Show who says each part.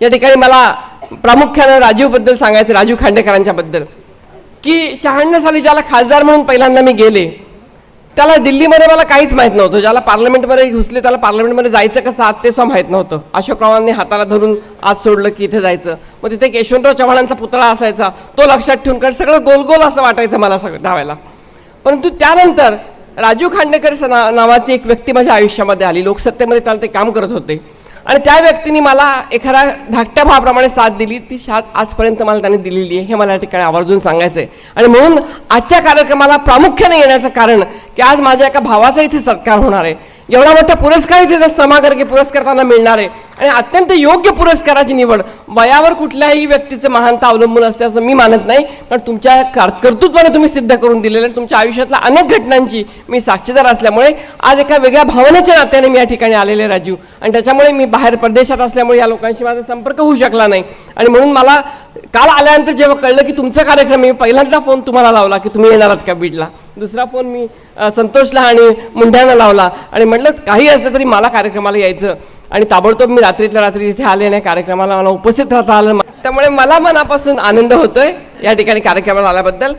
Speaker 1: या ठिकाणी मला प्रामुख्यानं राजीवबद्दल सांगायचं राजीव खांडेकरांच्या बद्दल. की शहाण्णव साली ज्याला खासदार म्हणून पहिल्यांदा मी गेले त्याला दिल्लीमध्ये मला काहीच माहीत नव्हतं. ज्याला पार्लमेंटमध्ये घुसले त्याला पार्लमेंटमध्ये जायचं कसं आत ते सुद्धा माहीत नव्हतं. अशोकरावांनी हाताला धरून आज सोडलं की इथे जायचं. मग तिथे यशवंतराव चव्हाणांचा पुतळा असायचा. तो लक्षात ठेवून कारण सगळं गोल गोल असं वाटायचं मला सगळं धावायला. परंतु त्यानंतर राजू खांडेकर नावाची एक व्यक्ती माझ्या आयुष्यामध्ये आली. लोकसत्तेमध्ये त्याला ते काम करत होते. आणि त्या व्यक्तीने मला एखाद्या धाकट्या भावाप्रमाणे साथ दिली. ती साथ आजपर्यंत मला त्याने दिलेली आहे. हे मला या ठिकाणी आवर्जून सांगायचं आहे आणि म्हणून आजच्या कार्यक्रमाला प्रामुख्याने येण्याचं कारण की आज माझ्या एका भावाचा इथे सत्कार होणार आहे. एवढा मोठा पुरस्कार इथे जर समागर्गे पुरस्कार त्यांना मिळणार आहे आणि अत्यंत योग्य पुरस्काराची निवड. वयावर कुठल्याही व्यक्तीचं महानता अवलंबून असते असं मी मानत नाही कारण तुमच्या कर्तृत्वाने तुम्ही सिद्ध करून दिलेलं आहे. तुमच्या आयुष्यातल्या अनेक घटनांची मी साक्षीदार असल्यामुळे आज एका वेगळ्या भावनेच्या नात्याने मी या ठिकाणी आलेले राजीव आणि त्याच्यामुळे मी बाहेर परदेशात असल्यामुळे या लोकांशी माझा संपर्क होऊ शकला नाही. आणि म्हणून मला काल आल्यानंतर जेव्हा कळलं की तुमचा कार्यक्रम मी पहिल्यांदा फोन तुम्हाला लावला की तुम्ही येणार आहात का बीडला. दुसरा फोन मी संतोषला आणि मुंढ्यानं लावला. आणि म्हटलं काही असलं तरी मला कार्यक्रमाला यायचं. आणि ताबडतोब मी रात्रीतल्या रात्री इथे आले नाही कार्यक्रमाला मला उपस्थित राहता आलं. त्यामुळे मला मनापासून आनंद होतोय या ठिकाणी कार्यक्रमाला आल्याबद्दल.